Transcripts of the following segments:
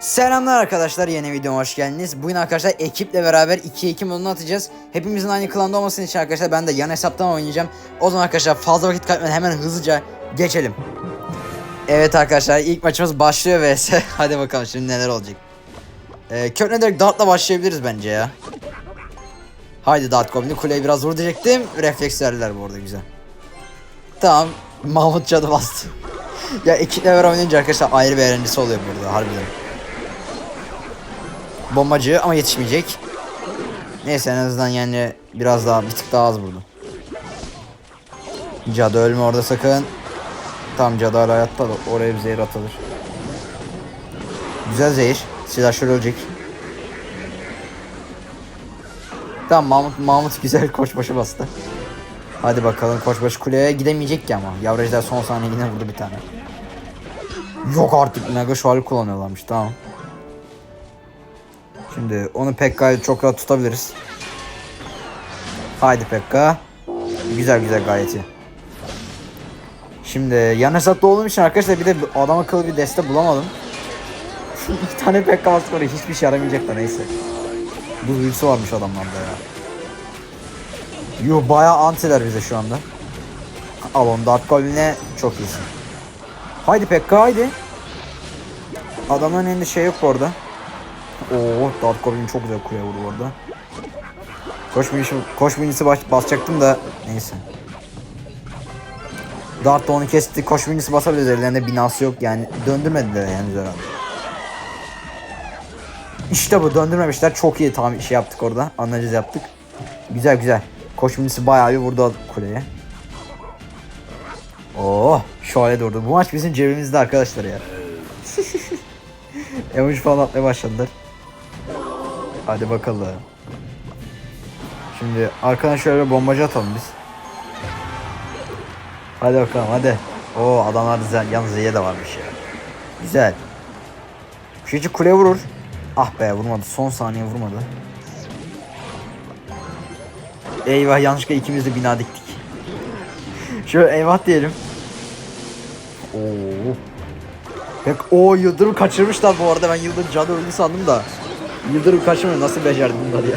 Selamlar arkadaşlar yeni videoma hoş geldiniz. Bugün arkadaşlar ekiple beraber 2-2 modunu atacağız. Hepimizin aynı klanda olmasının için arkadaşlar ben de yan hesaptan oynayacağım. O zaman arkadaşlar fazla vakit kaybetmeden hemen hızlıca geçelim. Evet arkadaşlar ilk maçımız başlıyor vs. Hadi bakalım şimdi neler olacak. Ee, Kökne direkt Dart'la başlayabiliriz bence ya. Haydi Dart Goblin'i kuleye biraz vur diyecektim. Refleks verdiler bu arada güzel. Tamam. Mahmut cadı bastı. Ya ekiple beraber oynayınca arkadaşlar ayrı bir eğlencesi oluyor burada harbiden. Bombacı ama yetişmeyecek. Neyse en azından yani biraz daha bir tık daha az vurdu. Cadı ölme orada sakın. Tam cadı hala hayatta da oraya bir zehir atılır. Güzel zehir. Silah şöyle ölecek. Tamam Mahmut, Mahmut güzel koçbaşı bastı. Hadi bakalım koçbaşı kuleye gidemeyecek ki ama. Yavracılar son saniye yine vurdu bir tane. Yok artık mega şuali kullanıyorlarmış tamam. Şimdi onu Pekka'yı çok rahat tutabiliriz. Haydi Pekka. Güzel güzel gayet iyi. Şimdi yan hesapta olduğum için arkadaşlar bir de adam akıllı bir deste bulamadım. İki tane Pekka oraya hiçbir şey yaramayacak da neyse. Bu büyüsü varmış adamlarda ya. Yuh bayağı antiler bize şu anda. Al onu Dark Goblin'e çok iyisin. Haydi Pekka haydi. Adamın elinde şey yok bu arada. Oo, Dark Goblin çok güzel kuleye vurdu orada. Koş minisi, koş minisi baş, basacaktım da neyse. Dart da onu kesti. Koş minisi basabiliriz. Ellerinde binası yok yani. Döndürmediler yani herhalde. İşte bu döndürmemişler. Çok iyi tam şey yaptık orada. Analiz yaptık. Güzel güzel. Koş minisi bayağı bir vurdu kuleye. Oo, şöyle durdu. Bu maç bizim cebimizde arkadaşlar ya. Emoji falan atmaya başladılar. Hadi bakalım. Şimdi arkadan şöyle bombacı atalım biz. Hadi bakalım hadi. Oo adamlar da yalnız Z'ye de varmış ya. Güzel. Şu kule vurur. Ah be vurmadı. Son saniye vurmadı. Eyvah yanlışlıkla ikimiz de bina diktik. Şöyle eyvah diyelim. Oo. Pek o Yıldırım kaçırmışlar bu arada ben Yıldırım canı öldü sandım da. Yıldırım kaçırmıyor nasıl becerdi bunlar ya.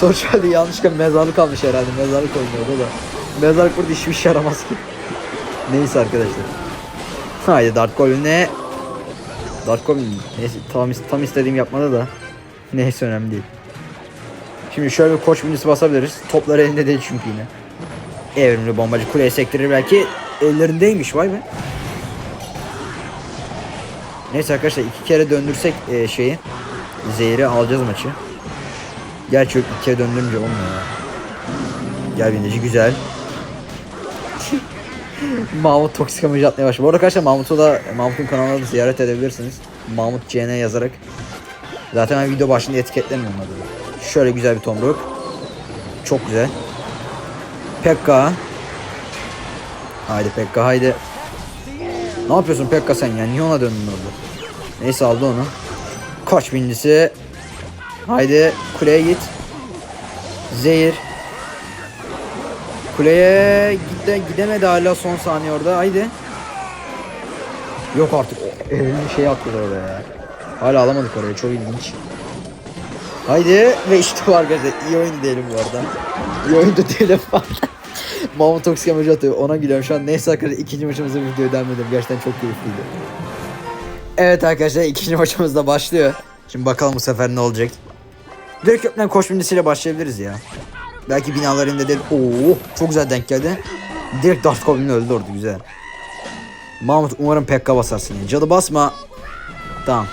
Sonuçta yanlışlıkla mezarlık almış herhalde mezarlık oynuyordu da. Mezarlık burada hiçbir şey yaramaz ki. Neyse arkadaşlar. Haydi Dart Goblin'e Dart Goblin neyse tam, tam istediğim yapmadı da. Neyse önemli değil. Şimdi şöyle bir koç minisi basabiliriz. Toplar elinde değil çünkü yine. Evrimli bombacı kuleye sektirir belki ellerindeymiş vay be. Neyse arkadaşlar iki kere döndürsek e, şeyi zehri alacağız maçı. Gerçi yok iki kere döndürünce olmuyor ya. Gel binici güzel. Mahmut toksik emoji atmaya başladı. Bu arada arkadaşlar Mahmut'u da Mahmut'un kanalına da ziyaret edebilirsiniz. Mahmut CN yazarak. Zaten ben video başında etiketlemiyorum adını. Şöyle güzel bir tomruk. Çok güzel. Pekka. Haydi Pekka haydi. Ne yapıyorsun Pekka sen ya? Niye ona döndün orada? Neyse aldı onu. Koç bindisi. Haydi kuleye git. Zehir. Kuleye gide, gidemedi hala son saniye orada. Haydi. Yok artık. Elini şey attı orada ya. Hala alamadık orayı. Çok ilginç. Haydi ve işte bu arkadaşlar. iyi oyun diyelim bu arada. İyi oyun da diyelim. Mahmut Toksik emoji atıyor. Ona gülüyorum şu an. Neyse arkadaşlar ikinci maçımızı videoya devam edelim. Gerçekten çok keyifliydi. Evet arkadaşlar ikinci maçımız da başlıyor. Şimdi bakalım bu sefer ne olacak. Direkt köprüden koş bindisiyle başlayabiliriz ya. Belki binalarında değil. Oo çok güzel denk geldi. Direkt Darth Goblin öldü orada güzel. Mahmut umarım Pekka basarsın ya. Cadı basma. Tamam.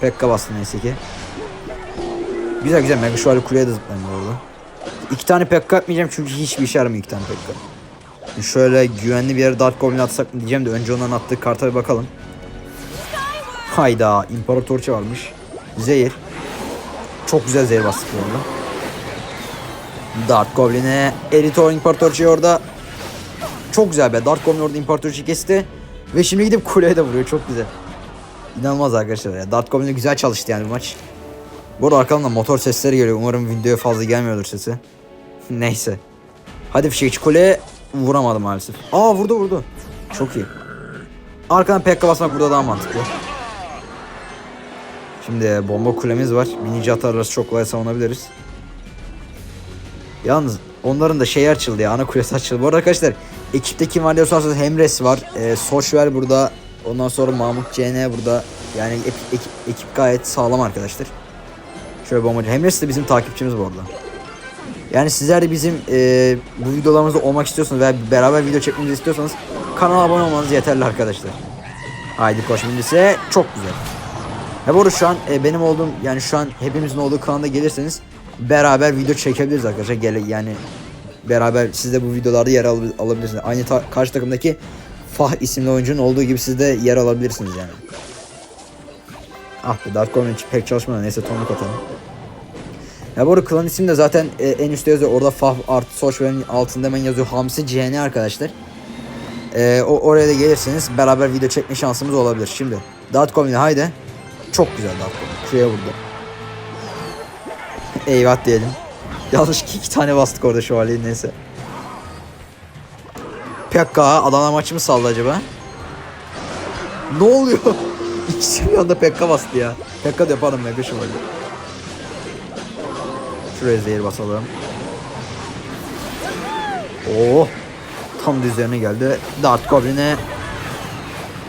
Pekka bastı neyse ki. Güzel güzel Mega Şuali kuleye de zıplayın orada. İki tane Pekka atmayacağım çünkü hiçbir işe yaramıyor iki tane Pekka. Şöyle güvenli bir yere Dark Goblin atsak mı diyeceğim de önce onların attığı karta bir bakalım. Hayda İmparatorça varmış. Zehir. Çok güzel zehir bastık bu arada. Dark Goblin'e Eritor İmparatorçayı orada. Çok güzel be. Dark Goblin orada İmparatorçayı kesti. Ve şimdi gidip kuleye de vuruyor. Çok güzel. İnanılmaz arkadaşlar ya. Dark Goblin'e güzel çalıştı yani bu maç. Bu arada arkamdan motor sesleri geliyor. Umarım videoya fazla gelmiyordur sesi. Neyse. Hadi fişekçi kule vuramadı maalesef. Aa vurdu vurdu. Çok iyi. Arkadan pekka basmak burada daha mantıklı. Şimdi bomba kulemiz var. Binici atarlarız çok kolay savunabiliriz. Yalnız onların da şey açıldı ya ana kulesi açıldı. Bu arada arkadaşlar ekipte kim var diye sorarsanız Hemres var. E, Soşver burada. Ondan sonra Mahmut CN burada. Yani ekip, ekip, ekip gayet sağlam arkadaşlar. Şöyle bombacı. Hemres de bizim takipçimiz bu arada. Yani sizler de bizim e, bu videolarımızda olmak istiyorsanız veya beraber video çekmemizi istiyorsanız kanala abone olmanız yeterli arkadaşlar. Haydi koş birincisi çok güzel. Ha bu arada şu an e, benim olduğum yani şu an hepimizin olduğu kanalda gelirseniz beraber video çekebiliriz arkadaşlar. Gele, yani beraber siz de bu videolarda yer al- alabilirsiniz. Aynı ta- karşı takımdaki Fah isimli oyuncunun olduğu gibi siz de yer alabilirsiniz yani. Ah be Dark pek çalışmadı. Neyse tonluk atalım. Ya bu arada klan isim de zaten e, en üstte yazıyor. Orada Fah Art Soşver'in altında hemen yazıyor. Hamsi CN arkadaşlar. E, o oraya da gelirseniz beraber video çekme şansımız olabilir. Şimdi Dark haydi. Çok güzel Covenant. Şuraya vurdu. Eyvah diyelim. Yanlış iki, iki tane bastık orada şövalyeyi neyse. Pekka Adana maçı mı saldı acaba? Ne oluyor? İkisi bir anda Pekka bastı ya. Pekka da yaparım Mega şövalye. Şuraya zehir basalım. Oo. Tam da üzerine geldi. Dart Goblin'e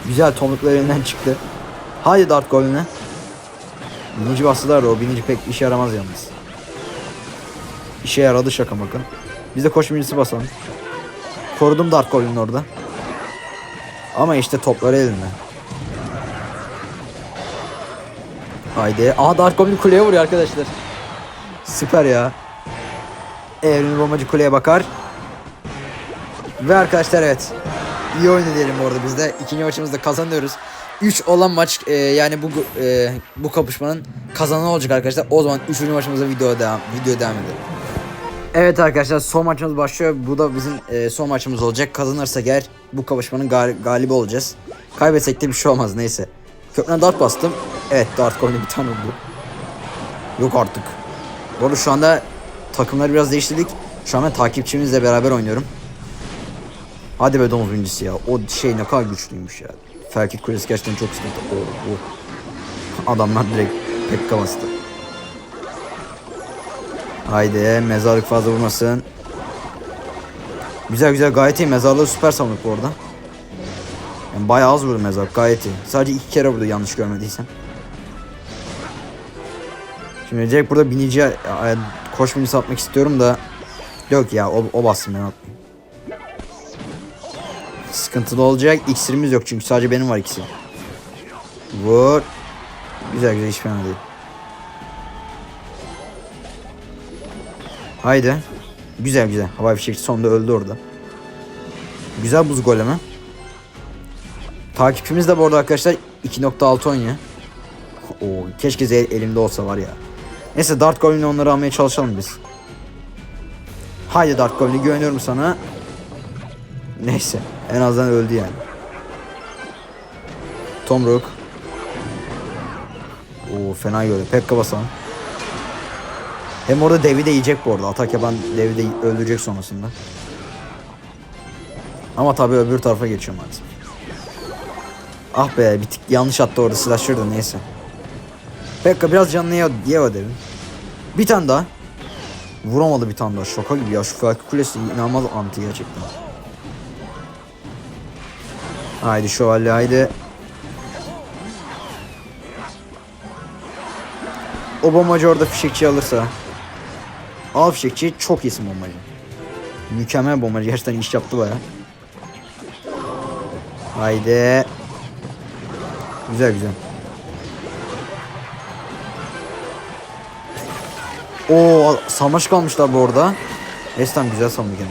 güzel tomruklar elinden çıktı. Haydi Dart Goblin'e. Binici bastılar da o binici pek işe yaramaz yalnız. İşe yaradı şaka bakın. Biz de koş binicisi basalım. Korudum Dark Goblin'i orada. Ama işte topları elinde. Haydi. Aha Dark Goblin kuleye vuruyor arkadaşlar. Süper ya. Evrimli bombacı kuleye bakar. Ve arkadaşlar evet. İyi oyun diyelim orada biz de. İkinci maçımızda kazanıyoruz. 3 olan maç e, yani bu e, bu kapışmanın kazananı olacak arkadaşlar. O zaman 3. maçımıza video devam video devam edelim. Evet arkadaşlar son maçımız başlıyor. Bu da bizim e, son maçımız olacak. Kazanırsak eğer bu kapışmanın gal- galibi olacağız. Kaybetsek de bir şey olmaz neyse. Köprüne dart bastım. Evet dart golüne bir tane vurdu. Yok artık. Bu arada şu anda takımları biraz değiştirdik. Şu an ben takipçimizle beraber oynuyorum. Hadi be domuz birincisi ya. O şey ne kadar güçlüymüş ya. Felkit Kulesi gerçekten çok sıkıntı. Oh, oh. Adamlar direkt pekka bastı. Haydi mezarlık fazla vurmasın. Güzel güzel gayet iyi. Mezarlığı süper savunduk bu arada. Yani bayağı az vurdu mezarlık gayet iyi. Sadece iki kere vurdu yanlış görmediysem. Şimdi direkt burada biniciye e, koş binicisi atmak istiyorum da yok ya o, o bassın ben atmayayım. Sıkıntılı olacak. İksirimiz yok çünkü sadece benim var ikisi. Vur. Güzel güzel hiç fena değil. Haydi. Güzel güzel. Havai fişek sonunda öldü orada. Güzel buz golemi. Takipçimiz de bu arada arkadaşlar 2.6 oynuyor. Oo, keşke elimde olsa var ya. Neyse Dart Goblin'le onları almaya çalışalım biz. Haydi Dart Goblin güveniyorum sana. Neyse en azından öldü yani. Tom Rook. Oo fena gördü. Pekka basalım. Hem orada devi de yiyecek bu arada. Atak yapan devi de öldürecek sonrasında. Ama tabii öbür tarafa geçiyor maalesef. Ah be bir tık yanlış attı orada slasher'dı neyse. Pekka biraz canını ye, ye o devin. Bir tane daha. Vuramadı bir tane daha. Şoka gibi ya. Şu Falcon Kulesi inanılmaz anti gerçekten. Haydi şövalye haydi. O bombacı orada fişekçi alırsa. Al fişekçi çok iyisin bombacı. Mükemmel bombacı. Gerçekten iş yaptı baya. Haydi. Güzel güzel. Oo samaş kalmışlar bu orada. Tamam güzel savundu gene.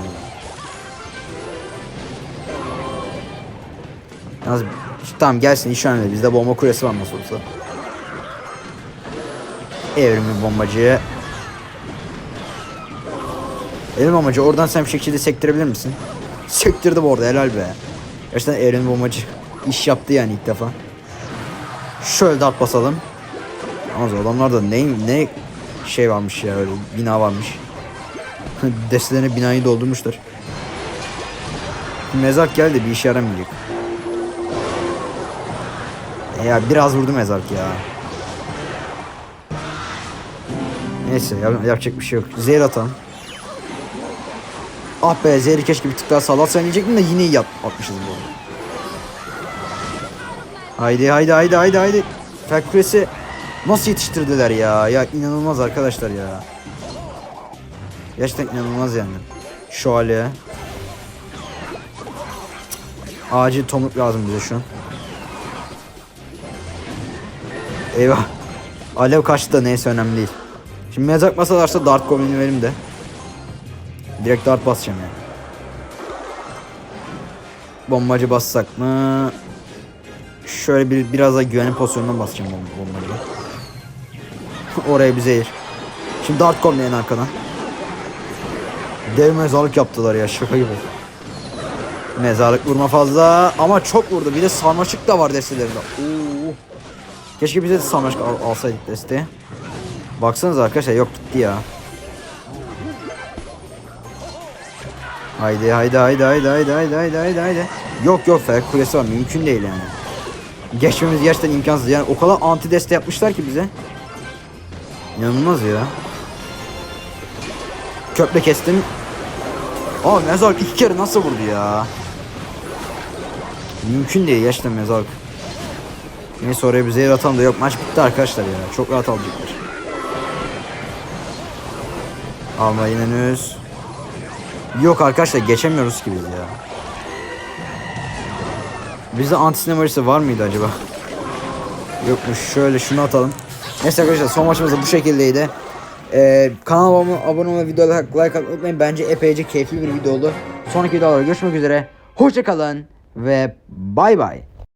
Yalnız tamam gelsin iş önemli. Bizde bomba kulesi var nasıl olsa. Evrimli bombacı. Evrimli bombacı oradan sen bir şekilde sektirebilir misin? Sektirdi bu arada helal be. Gerçekten evrimli bombacı iş yaptı yani ilk defa. Şöyle dart basalım. Ama adamlarda ne ne şey varmış ya öyle bina varmış. Destelerine binayı doldurmuşlar. Mezak geldi bir işe yaramayacak. E ya biraz vurdu mezarlık ya. Neyse yap- yapacak bir şey yok. Zehir atalım. Ah be zehri keşke bir tık daha sağlat sen diyecektim de yine iyi yap atmışız bu. Haydi haydi haydi haydi haydi. Kulesi nasıl yetiştirdiler ya? Ya inanılmaz arkadaşlar ya. Gerçekten inanılmaz yani. Şövalye. Acil tomruk lazım bize şu an. Eyvah. Alev kaçtı da neyse önemli değil. Şimdi mezak masalarsa dart kombini verim de. Direkt dart basacağım yani. Bombacı bassak mı? Şöyle bir biraz daha güvenli pozisyondan basacağım bom- bombacı. Oraya bir zehir. Şimdi dart en arkadan. Dev mezarlık yaptılar ya şaka gibi. Mezarlık vurma fazla ama çok vurdu. Bir de sarmaşık da var destelerinde. Oo. Keşke bize de sarmaşık al- alsaydık desteği. Baksanıza arkadaşlar yok gitti ya. Haydi haydi haydi haydi haydi haydi haydi haydi haydi. Yok yok felak kulesi var mümkün değil yani. Geçmemiz gerçekten imkansız yani o kadar anti deste yapmışlar ki bize. İnanılmaz ya. Köple kestim. Aa mezarlık iki kere nasıl vurdu ya? Mümkün değil gerçekten mezarlık. Neyse oraya bir zehir atalım da yok maç bitti arkadaşlar ya. Çok rahat alacaklar. Almayın henüz. Yok arkadaşlar geçemiyoruz ki biz ya. Bizde antisinema var mıydı acaba? Yokmuş. Şöyle şunu atalım. Neyse arkadaşlar son maçımız da bu şekildeydi. Ee, kanalıma abone olmayı, videoda like atmayı unutmayın. Bence epeyce keyifli bir video oldu. Sonraki videolarda görüşmek üzere. Hoşçakalın ve bay bay.